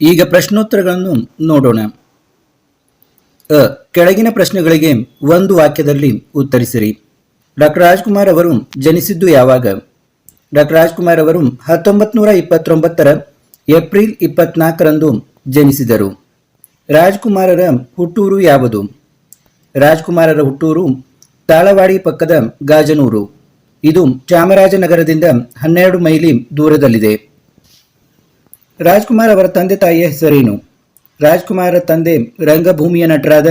ಈಗ ಪ್ರಶ್ನೋತ್ತರಗಳನ್ನು ನೋಡೋಣ. ಅ, ಕೆಳಗಿನ ಪ್ರಶ್ನೆಗಳಿಗೆ ಒಂದು ವಾಕ್ಯದಲ್ಲಿ ಉತ್ತರಿಸಿರಿ. ಡಾಕ್ಟರ್ ರಾಜ್ಕುಮಾರ್ ಅವರು ಜನಿಸಿದ್ದು ಯಾವಾಗ? ಡಾಕ್ಟರ್ ರಾಜ್ಕುಮಾರ್ ಅವರು ಹತ್ತೊಂಬತ್ತು ನೂರ ಇಪ್ಪತ್ತೊಂಬತ್ತರ ಏಪ್ರಿಲ್ ಇಪ್ಪತ್ನಾಲ್ಕರಂದು ಜನಿಸಿದರು. ರಾಜ್ಕುಮಾರರ ಹುಟ್ಟೂರು ಯಾವುದು? ರಾಜ್ಕುಮಾರರ ಹುಟ್ಟೂರು ತಾಳವಾಡಿ ಪಕ್ಕದ ಗಾಜನೂರು. ಇದು ಚಾಮರಾಜನಗರದಿಂದ ಹನ್ನೆರಡು ಮೈಲಿ ದೂರದಲ್ಲಿದೆ. ರಾಜ್ಕುಮಾರ್ ಅವರ ತಂದೆ ತಾಯಿಯ ಹೆಸರೇನು? ರಾಜ್ಕುಮಾರ ತಂದೆ ರಂಗಭೂಮಿಯ ನಟರಾದ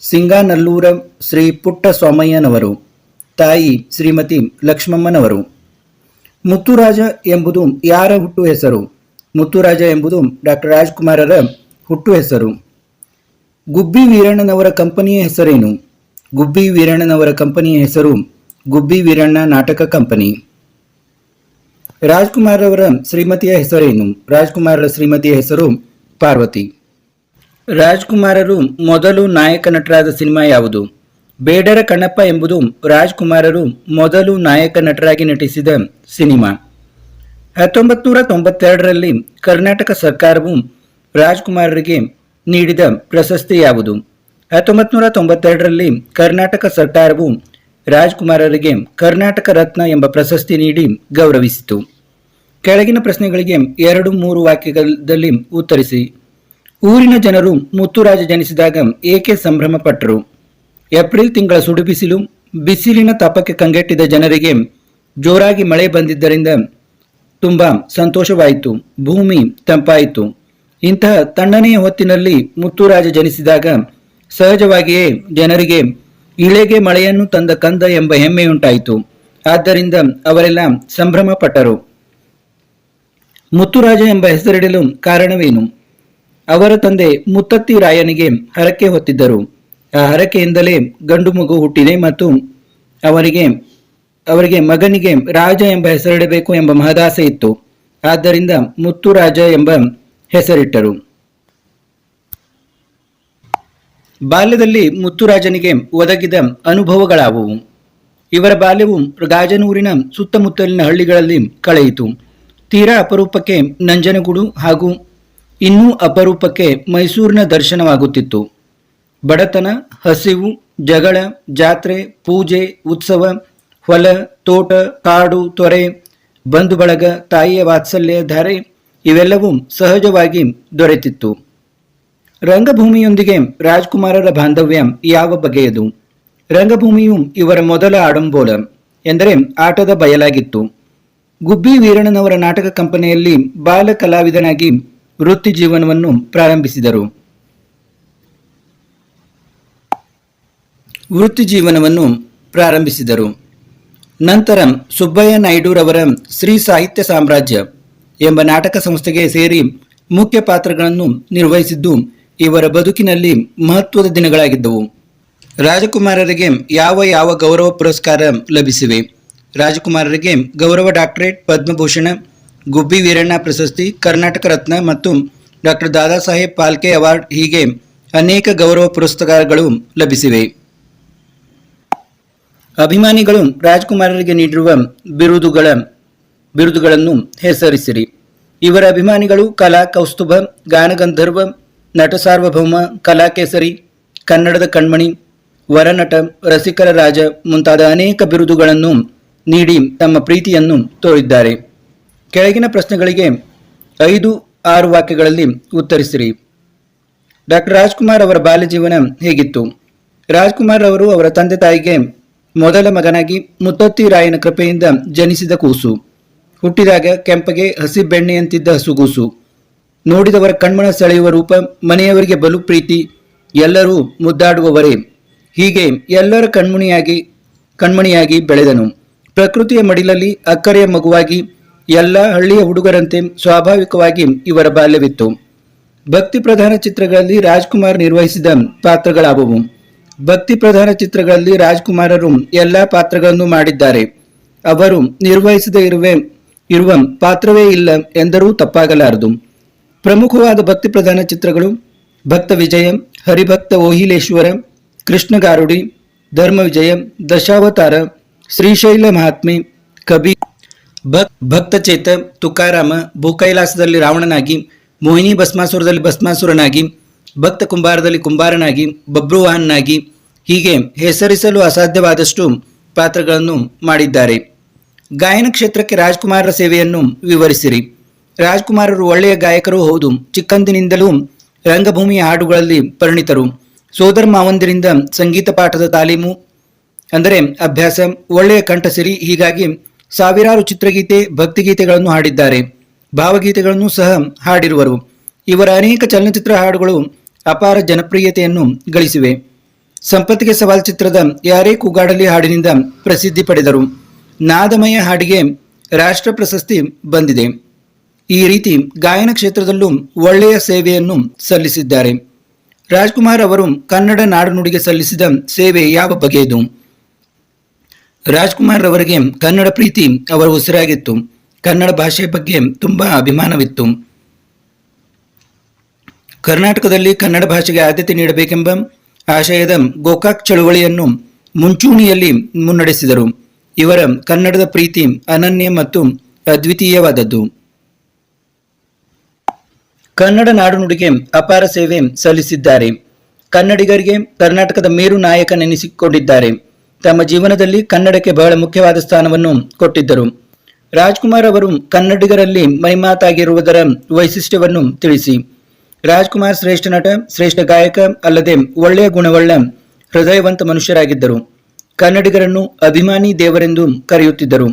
ಸಿಂಗಾನಲ್ಲೂರ ಶ್ರೀ ಪುಟ್ಟ ಸ್ವಾಮಯ್ಯನವರು ತಾಯಿ ಶ್ರೀಮತಿ ಲಕ್ಷ್ಮಮ್ಮನವರು. ಮುತ್ತುರಾಜ ಎಂಬುದು ಯಾರ ಹುಟ್ಟು ಹೆಸರು? ಮುತ್ತುರಾಜ ಎಂಬುದು ಡಾಕ್ಟರ್ ರಾಜ್ಕುಮಾರರ ಹುಟ್ಟು ಹೆಸರು. ಗುಬ್ಬಿ ವೀರಣ್ಣನವರ ಕಂಪನಿಯ ಹೆಸರೇನು? ಗುಬ್ಬಿ ವೀರಣ್ಣನವರ ಕಂಪನಿಯ ಹೆಸರು ಗುಬ್ಬಿ ವೀರಣ್ಣ ನಾಟಕ ಕಂಪನಿ. ರಾಜ್ಕುಮಾರ್ ಅವರ ಶ್ರೀಮತಿಯ ಹೆಸರೇನು? ರಾಜ್ಕುಮಾರರ ಶ್ರೀಮತಿಯ ಹೆಸರು ಪಾರ್ವತಿ. ರಾಜ್ಕುಮಾರರು ಮೊದಲು ನಾಯಕ ನಟರಾದ ಸಿನಿಮಾ ಯಾವುದು? ಬೇಡರ ಕಣ್ಣಪ್ಪ ಎಂಬುದು ರಾಜ್ಕುಮಾರರು ಮೊದಲು ನಾಯಕ ನಟರಾಗಿ ನಟಿಸಿದ ಸಿನಿಮಾ. ಹತ್ತೊಂಬತ್ತು ನೂರ ತೊಂಬತ್ತೆರಡರಲ್ಲಿ ಕರ್ನಾಟಕ ಸರ್ಕಾರವು ರಾಜ್ಕುಮಾರರಿಗೆ ನೀಡಿದ ಪ್ರಶಸ್ತಿ ಯಾವುದು? ಹತ್ತೊಂಬತ್ತು ನೂರ ತೊಂಬತ್ತೆರಡರಲ್ಲಿ ಕರ್ನಾಟಕ ಸರ್ಕಾರವು ರಾಜ್ಕುಮಾರರಿಗೆ ಕರ್ನಾಟಕ ರತ್ನ ಎಂಬ ಪ್ರಶಸ್ತಿ ನೀಡಿ ಗೌರವಿಸಿತು. ಕೆಳಗಿನ ಪ್ರಶ್ನೆಗಳಿಗೆ ಎರಡು ಮೂರು ವಾಕ್ಯಗಳಲ್ಲಿ ಉತ್ತರಿಸಿ. ಊರಿನ ಜನರು ಮುತ್ತುರಾಜ ಜನಿಸಿದಾಗ ಏಕೆ ಸಂಭ್ರಮ ಪಟ್ಟರು ಏಪ್ರಿಲ್ ತಿಂಗಳ ಸುಡುಬಿಸಿಲು, ಬಿಸಿಲಿನ ತಾಪಕ್ಕೆ ಕಂಗೆಟ್ಟಿದ ಜನರಿಗೆ ಜೋರಾಗಿ ಮಳೆ ಬಂದಿದ್ದರಿಂದ ತುಂಬಾ ಸಂತೋಷವಾಯಿತು, ಭೂಮಿ ತಂಪಾಯಿತು. ಇಂತಹ ತಣ್ಣನೆಯ ಹೊತ್ತಿನಲ್ಲಿ ಮುತ್ತುರಾಜ ಜನಿಸಿದಾಗ ಸಹಜವಾಗಿಯೇ ಜನರಿಗೆ ಇಳೆಗೆ ಮಳೆಯನ್ನು ತಂದ ಕಂದ ಎಂಬ ಹೆಮ್ಮೆಯುಂಟಾಯಿತು. ಆದ್ದರಿಂದ ಅವರೆಲ್ಲ ಸಂಭ್ರಮ ಪಟ್ಟರು ಮುತ್ತುರಾಜ ಎಂಬ ಹೆಸರಿಡಲು ಕಾರಣವೇನು? ಅವರ ತಂದೆ ಮುತ್ತತ್ತಿ ರಾಯನಿಗೆ ಹರಕೆ ಹೊತ್ತಿದ್ದರು. ಆ ಹರಕೆಯಿಂದಲೇ ಗಂಡು ಮಗು ಹುಟ್ಟಿದೆ ಮತ್ತು ಅವರಿಗೆ ಅವರಿಗೆ ಮಗನಿಗೆ ರಾಜ ಎಂಬ ಹೆಸರಿಡಬೇಕು ಎಂಬ ಮಹದಾಸೆ ಇತ್ತು. ಆದ್ದರಿಂದ ಮುತ್ತುರಾಜ ಎಂಬ ಹೆಸರಿಟ್ಟರು. ಬಾಲ್ಯದಲ್ಲಿ ಮುತ್ತುರಾಜನಿಗೆ ಒದಗಿದ ಅನುಭವಗಳಾವುವು. ಇವರ ಬಾಲ್ಯವು ಗಾಜನೂರಿನ ಸುತ್ತಮುತ್ತಲಿನ ಹಳ್ಳಿಗಳಲ್ಲಿ ಕಳೆಯಿತು. ತೀರಾ ಅಪರೂಪಕ್ಕೆ ನಂಜನಗೂಡು ಹಾಗೂ ಇನ್ನೂ ಅಪರೂಪಕ್ಕೆ ಮೈಸೂರಿನ ದರ್ಶನವಾಗುತ್ತಿತ್ತು. ಬಡತನ, ಹಸಿವು, ಜಗಳ, ಜಾತ್ರೆ, ಪೂಜೆ, ಉತ್ಸವ, ಹೊಲ, ತೋಟ, ಕಾಡು, ತೊರೆ, ಬಂಧು ಬಳಗ, ತಾಯಿಯ ವಾತ್ಸಲ್ಯ, ಧಾರೆ ಇವೆಲ್ಲವೂ ಸಹಜವಾಗಿ ದೊರೆತಿತ್ತು. ರಂಗಭೂಮಿಯೊಂದಿಗೆ ರಾಜ್ಕುಮಾರರ ಬಾಂಧವ್ಯ ಯಾವ ಬಗೆಯದು? ರಂಗಭೂಮಿಯು ಇವರ ಮೊದಲ ಆಡಂಬೋಲ ಎಂದರೆ ಆಟದ ಬಯಲಾಗಿತ್ತು. ಗುಬ್ಬಿ ವೀರಣ್ಣನವರ ನಾಟಕ ಕಂಪನಿಯಲ್ಲಿ ಬಾಲ ಕಲಾವಿದನಾಗಿ ವೃತ್ತಿ ಜೀವನವನ್ನು ಪ್ರಾರಂಭಿಸಿದರು. ವೃತ್ತಿ ಜೀವನವನ್ನು ಪ್ರಾರಂಭಿಸಿದರು. ನಂತರ ಸುಬ್ಬಯ್ಯ ನಾಯ್ಡುರವರ ಶ್ರೀ ಸಾಹಿತ್ಯ ಸಾಮ್ರಾಜ್ಯ ಎಂಬ ನಾಟಕ ಸಂಸ್ಥೆಗೆ ಸೇರಿ ಮುಖ್ಯ ಪಾತ್ರಗಳನ್ನು ನಿರ್ವಹಿಸಿದ್ದು ಇವರ ಬದುಕಿನಲ್ಲಿ ಮಹತ್ವದ ದಿನಗಳಾಗಿದ್ದವು. ರಾಜಕುಮಾರರಿಗೆ ಯಾವ ಯಾವ ಗೌರವ ಪುರಸ್ಕಾರ ಲಭಿಸಿವೆ? ರಾಜಕುಮಾರರಿಗೆ ಗೌರವ ಡಾಕ್ಟರೇಟ್ ಪದ್ಮಭೂಷಣ, ಗುಬ್ಬಿ ವೀರಣ್ಣ ಪ್ರಶಸ್ತಿ, ಕರ್ನಾಟಕ ರತ್ನ ಮತ್ತು ಡಾಕ್ಟರ್ ದಾದಾ ಸಾಹೇಬ್ ಪಾಲ್ಕೆ ಅವಾರ್ಡ್ ಹೀಗೆ ಅನೇಕ ಗೌರವ ಪುರಸ್ಕಾರಗಳು ಲಭಿಸಿವೆ. ಅಭಿಮಾನಿಗಳು ರಾಜ್ಕುಮಾರರಿಗೆ ನೀಡಿರುವ ಬಿರುದುಗಳ, ಬಿರುದುಗಳನ್ನು ಹೆಸರಿಸಿರಿ. ಇವರ ಅಭಿಮಾನಿಗಳು ಕಲಾ ಕೌಸ್ತುಭ, ಗಾನಗಂಧರ್ವ, ನಟ ಸಾರ್ವಭೌಮ, ಕಲಾಕೇಸರಿ, ಕನ್ನಡದ ಕಣ್ಮಣಿ, ವರನಟ, ರಸಿಕರ ರಾಜ ಮುಂತಾದ ಅನೇಕ ಬಿರುದುಗಳನ್ನು ನೀಡಿ ತಮ್ಮ ಪ್ರೀತಿಯನ್ನು ತೋರಿದ್ದಾರೆ. ಕೆಳಗಿನ ಪ್ರಶ್ನೆಗಳಿಗೆ ಐದು, ಆರು ವಾಕ್ಯಗಳಲ್ಲಿ ಉತ್ತರಿಸಿರಿ. ಡಾಕ್ಟರ್ ರಾಜ್ಕುಮಾರ್ ಅವರ ಬಾಲ್ಯ ಜೀವನ ಹೇಗಿತ್ತು? ರಾಜ್ಕುಮಾರ್ ಅವರು ಅವರ ತಂದೆ ತಾಯಿಗೆ ಮೊದಲ ಮಗನಾಗಿ ಮುತ್ತತ್ತಿ ರಾಯನ ಕೃಪೆಯಿಂದ ಜನಿಸಿದ ಕೂಸು. ಹುಟ್ಟಿದಾಗ ಕೆಂಪಗೆ ಹಸಿ ಬೆಣ್ಣೆಯಂತಿದ್ದ ಹಸುಗೂಸು ನೋಡಿದವರ ಕಣ್ಮನ ಸೆಳೆಯುವ ರೂಪ ಮನೆಯವರಿಗೆ ಬಲು ಪ್ರೀತಿ, ಎಲ್ಲರೂ ಮುದ್ದಾಡುವವರೇ. ಹೀಗೆ ಎಲ್ಲರ ಕಣ್ಮಣಿಯಾಗಿ ಕಣ್ಮಣಿಯಾಗಿ ಬೆಳೆದನು. ಪ್ರಕೃತಿಯ ಮಡಿಲಲ್ಲಿ ಅಕ್ಕರೆಯ ಮಗುವಾಗಿ ಎಲ್ಲ ಹಳ್ಳಿಯ ಹುಡುಗರಂತೆ ಸ್ವಾಭಾವಿಕವಾಗಿ ಇವರ ಬಾಲ್ಯವಿತ್ತು. ಭಕ್ತಿ ಪ್ರಧಾನ ಚಿತ್ರಗಳಲ್ಲಿ ರಾಜ್ಕುಮಾರ್ ನಿರ್ವಹಿಸಿದ ಪಾತ್ರಗಳಾವುವು. ಭಕ್ತಿ ಪ್ರಧಾನ ಚಿತ್ರಗಳಲ್ಲಿ ರಾಜ್ಕುಮಾರರು ಎಲ್ಲ ಪಾತ್ರಗಳನ್ನು ಮಾಡಿದ್ದಾರೆ. ಅವರು ನಿರ್ವಹಿಸದೇ ಇರುವೆ, ಇರುವ ಪಾತ್ರವೇ ಇಲ್ಲ ಎಂದರೂ ತಪ್ಪಾಗಲಾರದು. ಪ್ರಮುಖವಾದ ಭಕ್ತಿ ಪ್ರಧಾನ ಚಿತ್ರಗಳು ಭಕ್ತ ವಿಜಯ, ಹರಿಭಕ್ತ ಓಹಿಲೇಶ್ವರ ಕೃಷ್ಣಗಾರುಡಿ ಧರ್ಮ ವಿಜಯ, ದಶಾವತಾರ ಶ್ರೀಶೈಲ ಮಹಾತ್ಮೆ ಕಬಿ ಭಕ್ ಭಕ್ತಚೇತ ತುಕಾರಾಮ ಭೂಕೈಲಾಸದಲ್ಲಿ ರಾವಣನಾಗಿ, ಮೋಹಿನಿ ಭಸ್ಮಾಸುರದಲ್ಲಿ ಭಸ್ಮಾಸುರನಾಗಿ, ಭಕ್ತ ಕುಂಬಾರದಲ್ಲಿ ಕುಂಬಾರನಾಗಿ ಬಬ್ರುವಾಹನಾಗಿ ಹೀಗೆ ಹೆಸರಿಸಲು ಅಸಾಧ್ಯವಾದಷ್ಟು ಪಾತ್ರಗಳನ್ನು ಮಾಡಿದ್ದಾರೆ. ಗಾಯನ ಕ್ಷೇತ್ರಕ್ಕೆ ರಾಜ್ಕುಮಾರರ ಸೇವೆಯನ್ನು ವಿವರಿಸಿರಿ. ರಾಜ್ಕುಮಾರರು ಒಳ್ಳೆಯ ಗಾಯಕರು ಹೌದು. ಚಿಕ್ಕಂದಿನಿಂದಲೂ ರಂಗಭೂಮಿಯ ಹಾಡುಗಳಲ್ಲಿ ಪರಿಣಿತರು. ಸೋದರ ಮಾವಂದಿರಿಂದ ಸಂಗೀತ ಪಾಠದ ತಾಲೀಮು ಅಂದರೆ ಅಭ್ಯಾಸ, ಒಳ್ಳೆಯ ಕಂಠಸಿರಿ, ಹೀಗಾಗಿ ಸಾವಿರಾರು ಚಿತ್ರಗೀತೆ, ಭಕ್ತಿಗೀತೆಗಳನ್ನು ಹಾಡಿದ್ದಾರೆ. ಭಾವಗೀತೆಗಳನ್ನು ಸಹ ಹಾಡಿರುವರು. ಇವರ ಅನೇಕ ಚಲನಚಿತ್ರ ಹಾಡುಗಳು ಅಪಾರ ಜನಪ್ರಿಯತೆಯನ್ನು ಗಳಿಸಿವೆ. ಸಂಪತ್ತಿಗೆ ಸವಾಲ್ ಚಿತ್ರದ ಯಾರೇ ಕೂಗಾಡಲಿ ಹಾಡಿನಿಂದ ಪ್ರಸಿದ್ಧಿ ಪಡೆದರು. ನಾದಮಯ ಹಾಡಿಗೆ ರಾಷ್ಟ್ರ ಪ್ರಶಸ್ತಿ ಬಂದಿದೆ. ಈ ರೀತಿ ಗಾಯನ ಕ್ಷೇತ್ರದಲ್ಲೂ ಒಳ್ಳೆಯ ಸೇವೆಯನ್ನು ಸಲ್ಲಿಸಿದ್ದಾರೆ. ರಾಜ್ಕುಮಾರ್ ಅವರು ಕನ್ನಡ ನಾಡುನುಡಿಗೆ ಸಲ್ಲಿಸಿದ ಸೇವೆ ಯಾವ ಬಗೆಯದು? ರಾಜ್ಕುಮಾರ್ ರವರಿಗೆ ಕನ್ನಡ ಪ್ರೀತಿ ಅವರ ಉಸಿರಾಗಿತ್ತು. ಕನ್ನಡ ಭಾಷೆ ಬಗ್ಗೆ ತುಂಬಾ ಅಭಿಮಾನವಿತ್ತು. ಕರ್ನಾಟಕದಲ್ಲಿ ಕನ್ನಡ ಭಾಷೆಗೆ ಆದ್ಯತೆ ನೀಡಬೇಕೆಂಬ ಆಶಯದ ಗೋಕಾಕ್ ಚಳುವಳಿಯನ್ನು ಮುಂಚೂಣಿಯಲ್ಲಿ ಮುನ್ನಡೆಸಿದರು. ಇವರ ಕನ್ನಡದ ಪ್ರೀತಿ ಅನನ್ಯ ಮತ್ತು ಅದ್ವಿತೀಯವಾದದ್ದು. ಕನ್ನಡ ನಾಡುನುಡಿಗೆ ಅಪಾರ ಸೇವೆ ಸಲ್ಲಿಸಿದ್ದಾರೆ. ಕನ್ನಡಿಗರಿಗೆ ಕರ್ನಾಟಕದ ಮೇರು ನಾಯಕನೆನಿಸಿಕೊಂಡಿದ್ದಾರೆ. ತಮ್ಮ ಜೀವನದಲ್ಲಿ ಕನ್ನಡಕ್ಕೆ ಬಹಳ ಮುಖ್ಯವಾದ ಸ್ಥಾನವನ್ನು ಕೊಟ್ಟಿದ್ದರು. ರಾಜ್ಕುಮಾರ್ ಅವರು ಕನ್ನಡಿಗರಲ್ಲಿ ಮೈಮಾತಾಗಿರುವುದರ ವೈಶಿಷ್ಟ್ಯವನ್ನು ತಿಳಿಸಿ. ರಾಜ್ಕುಮಾರ್ ಶ್ರೇಷ್ಠ ನಟ, ಶ್ರೇಷ್ಠ ಗಾಯಕ ಅಲ್ಲದೆ ಒಳ್ಳೆಯ ಗುಣವುಳ್ಳ ಹೃದಯವಂತ ಮನುಷ್ಯರಾಗಿದ್ದರು. ಕನ್ನಡಿಗರನ್ನು ಅಭಿಮಾನಿ ದೇವರೆಂದು ಕರೆಯುತ್ತಿದ್ದರು.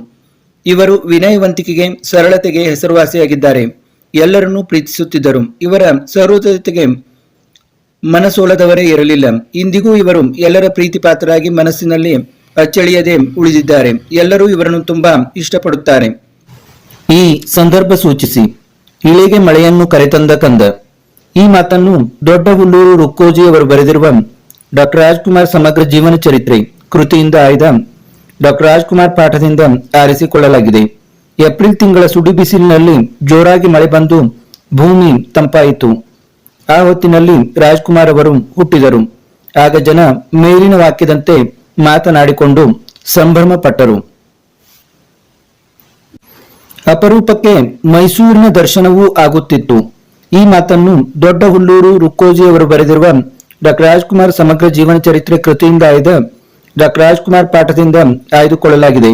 ಇವರು ವಿನಯವಂತಿಕೆಗೆ ಸರಳತೆಗೆ ಹೆಸರುವಾಸಿಯಾಗಿದ್ದಾರೆ. ಎಲ್ಲರನ್ನೂ ಪ್ರೀತಿಸುತ್ತಿದ್ದರು. ಇವರ ಸಹೃದಯತೆಗೆ ಮನಸೋಲದವರೇ ಇರಲಿಲ್ಲ. ಇಂದಿಗೂ ಇವರು ಎಲ್ಲರ ಪ್ರೀತಿ ಪಾತ್ರರಾಗಿ ಮನಸ್ಸಿನಲ್ಲಿ ಅಚ್ಚಳಿಯದೆ ಉಳಿದಿದ್ದಾರೆ. ಎಲ್ಲರೂ ಇವರನ್ನು ತುಂಬಾ ಇಷ್ಟಪಡುತ್ತಾರೆ. ಈ ಸಂದರ್ಭ ಸೂಚಿಸಿ, ಇಳಿಗೆ ಮಳೆಯನ್ನು ಕರೆತಂದ ಕಂದ. ಈ ಮಾತನ್ನು ದೊಡ್ಡ ಹುಲ್ಲೂರು ರುಕ್ಕೋಜಿ ಅವರು ಬರೆದಿರುವ ಡಾಕ್ಟರ್ ರಾಜ್ಕುಮಾರ್ ಸಮಗ್ರ ಜೀವನ ಚರಿತ್ರೆ ಕೃತಿಯಿಂದ ಆಯ್ದ ಡಾಕ್ಟರ್ ರಾಜ್ಕುಮಾರ್ ಪಾಠದಿಂದ ಆರಿಸಿಕೊಳ್ಳಲಾಗಿದೆ. ಏಪ್ರಿಲ್ ತಿಂಗಳ ಸುಡು ಬಿಸಿಲಿನಲ್ಲಿ ಜೋರಾಗಿ ಮಳೆ ಬಂದು ಭೂಮಿ ತಂಪಾಯಿತು. ಆ ಹೊತ್ತಿನಲ್ಲಿ ರಾಜ್ಕುಮಾರ್ ಅವರು ಹುಟ್ಟಿದರು. ಆಗ ಜನ ಮೇಲಿನ ವಾಕ್ಯದಂತೆ ಮಾತನಾಡಿಕೊಂಡು ಸಂಭ್ರಮ ಪಟ್ಟರು ಅಪರೂಪಕ್ಕೆ ಮೈಸೂರಿನ ದರ್ಶನವೂ ಆಗುತ್ತಿತ್ತು. ಈ ಮಾತನ್ನು ದೊಡ್ಡ ಹುಲ್ಲೂರು ರುಕ್ಕೋಜಿ ಅವರು ಬರೆದಿರುವ ಡಾಕ್ಟರ್ ರಾಜ್ಕುಮಾರ್ ಸಮಗ್ರ ಜೀವನ ಚರಿತ್ರೆ ಕೃತಿಯಿಂದ ಆಯ್ದ ಡಾಕ್ಟರ್ ರಾಜ್ಕುಮಾರ್ ಪಾಠದಿಂದ ಆಯ್ದುಕೊಳ್ಳಲಾಗಿದೆ.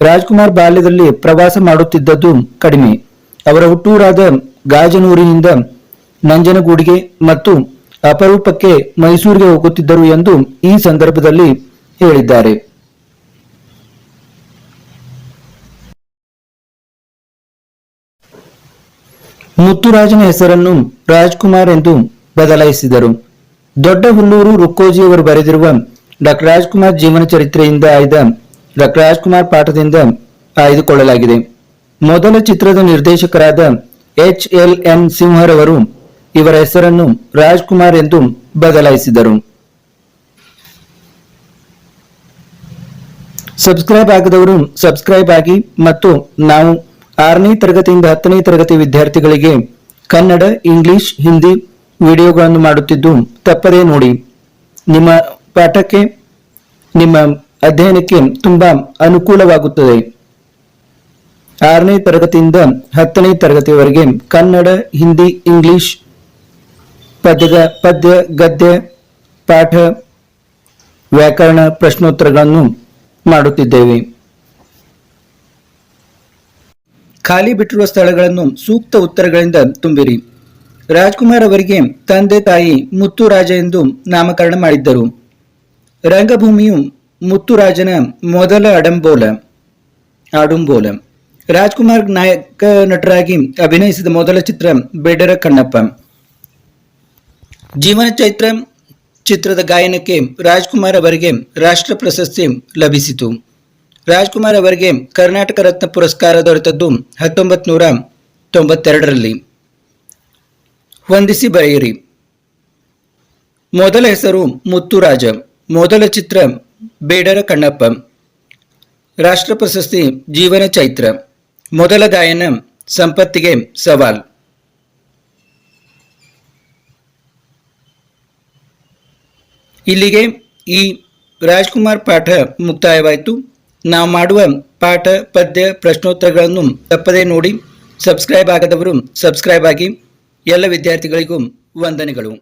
ರಾಜ್ಕುಮಾರ್ ಬಾಲ್ಯದಲ್ಲಿ ಪ್ರವಾಸ ಮಾಡುತ್ತಿದ್ದದ್ದು ಕಡಿಮೆ. ಅವರ ಹುಟ್ಟೂರಾದ ಗಾಜನೂರಿನಿಂದ ನಂಜನಗೂಡಿಗೆ ಮತ್ತು ಅಪರೂಪಕ್ಕೆ ಮೈಸೂರಿಗೆ ಹೋಗುತ್ತಿದ್ದರು ಎಂದು ಈ ಸಂದರ್ಭದಲ್ಲಿ ಹೇಳಿದ್ದಾರೆ. ಮುತ್ತುರಾಜನ ಹೆಸರನ್ನು ರಾಜ್ಕುಮಾರ್ ಎಂದು ಬದಲಾಯಿಸಿದರು. ದೊಡ್ಡ ಹುಲ್ಲೂರು ರುಕ್ಕೋಜಿಯವರು ಬರೆದಿರುವ ಡಾಕ್ಟರ್ ರಾಜ್ಕುಮಾರ್ ಜೀವನ ಚರಿತ್ರೆಯಿಂದ ಆಯ್ದ ಡಾಕ್ಟರ್ ರಾಜ್ಕುಮಾರ್ ಪಾಠದಿಂದ ಆಯ್ದುಕೊಳ್ಳಲಾಗಿದೆ. ಮೊದಲ ಚಿತ್ರದ ನಿರ್ದೇಶಕರಾದ ಎಚ್ ಎಲ್ ಎನ್ ಸಿಂಹರವರು ಇವರ ಹೆಸರನ್ನು ರಾಜ್ಕುಮಾರ್ ಎಂದು ಬದಲಾಯಿಸಿದರು. ಸಬ್ಸ್ಕ್ರೈಬ್ ಆಗದವರು ಸಬ್ಸ್ಕ್ರೈಬ್ ಆಗಿ ಮತ್ತು ನಾವು ಆರನೇ ತರಗತಿಯಿಂದ ಹತ್ತನೇ ತರಗತಿ ವಿದ್ಯಾರ್ಥಿಗಳಿಗೆ ಕನ್ನಡ, ಇಂಗ್ಲಿಷ್, ಹಿಂದಿ ವಿಡಿಯೋಗಳನ್ನು ಮಾಡುತ್ತಿದ್ದು ತಪ್ಪದೇ ನೋಡಿ. ನಿಮ್ಮ ಪಾಠಕ್ಕೆ, ನಿಮ್ಮ ಅಧ್ಯಯನಕ್ಕೆ ತುಂಬಾ ಅನುಕೂಲವಾಗುತ್ತದೆ. ಆರನೇ ತರಗತಿಯಿಂದ ಹತ್ತನೇ ತರಗತಿಯವರೆಗೆ ಕನ್ನಡ, ಹಿಂದಿ, ಇಂಗ್ಲಿಷ್ ಪದ್ಯದ ಪದ್ಯ, ಗದ್ಯ, ಪಾಠ, ವ್ಯಾಕರಣ ಪ್ರಶ್ನೋತ್ತರಗಳನ್ನು ಮಾಡುತ್ತಿದ್ದೇವೆ. ಖಾಲಿ ಬಿಟ್ಟಿರುವ ಸ್ಥಳಗಳನ್ನು ಸೂಕ್ತ ಉತ್ತರಗಳಿಂದ ತುಂಬಿರಿ. ರಾಜ್ಕುಮಾರ್ ಅವರಿಗೆ ತಂದೆ ತಾಯಿ ಮುತ್ತುರಾಜ ಎಂದು ನಾಮಕರಣ ಮಾಡಿದ್ದರು. ರಂಗಭೂಮಿಯು ಮುತ್ತುರಾಜನ ಮೊದಲ ಅಡಂಬೋಲ, ಆಡುಂಬೋಲ. ರಾಜ್ಕುಮಾರ್ ನಾಯಕ ನಟರಾಗಿ ಅಭಿನಯಿಸಿದ ಮೊದಲ ಚಿತ್ರ ಬೆಡರ ಕಣ್ಣಪ್ಪ. ಜೀವನ ಚೈತ್ರ ಚಿತ್ರದ ಗಾಯನಕ್ಕೆ ರಾಜ್ಕುಮಾರ್ ಅವರಿಗೆ ರಾಷ್ಟ್ರ ಪ್ರಶಸ್ತಿ ಲಭಿಸಿತು. ರಾಜ್ಕುಮಾರ್ ಅವರಿಗೆ ಕರ್ನಾಟಕ ರತ್ನ ಪುರಸ್ಕಾರ ದೊರೆತದ್ದು ಹತ್ತೊಂಬತ್ತು ನೂರ ತೊಂಬತ್ತೆರಡರಲ್ಲಿ. ವಂದಿಸಿ ಬರೆಯಿರಿ. ಮೊದಲ ಹೆಸರು ಮುತ್ತುರಾಜ, ಮೊದಲ ಚಿತ್ರ ಬೇಡರ ಕಣ್ಣಪ್ಪ. ರಾಷ್ಟ್ರ ಪ್ರಶಸ್ತಿ ಜೀವನ ಚೈತ್ರ. ಮೊದಲ ಗಾಯನ ಸಂಪತ್ತಿಗೆ ಸವಾಲ್. ಇಲ್ಲಿಗೆ ಈ ರಾಜ್ಕುಮಾರ್ ಪಾಠ ಮುಕ್ತಾಯವಾಯಿತು. ನಾವು ಮಾಡುವ ಪಾಠ, ಪದ್ಯ, ಪ್ರಶ್ನೋತ್ತರಗಳನ್ನು ತಪ್ಪದೇ ನೋಡಿ, ಸಬ್ಸ್ಕ್ರೈಬ್ ಆಗದವರು ಸಬ್ಸ್ಕ್ರೈಬ್ ಆಗಿ. ಎಲ್ಲ ವಿದ್ಯಾರ್ಥಿಗಳಿಗೂ ವಂದನೆಗಳು.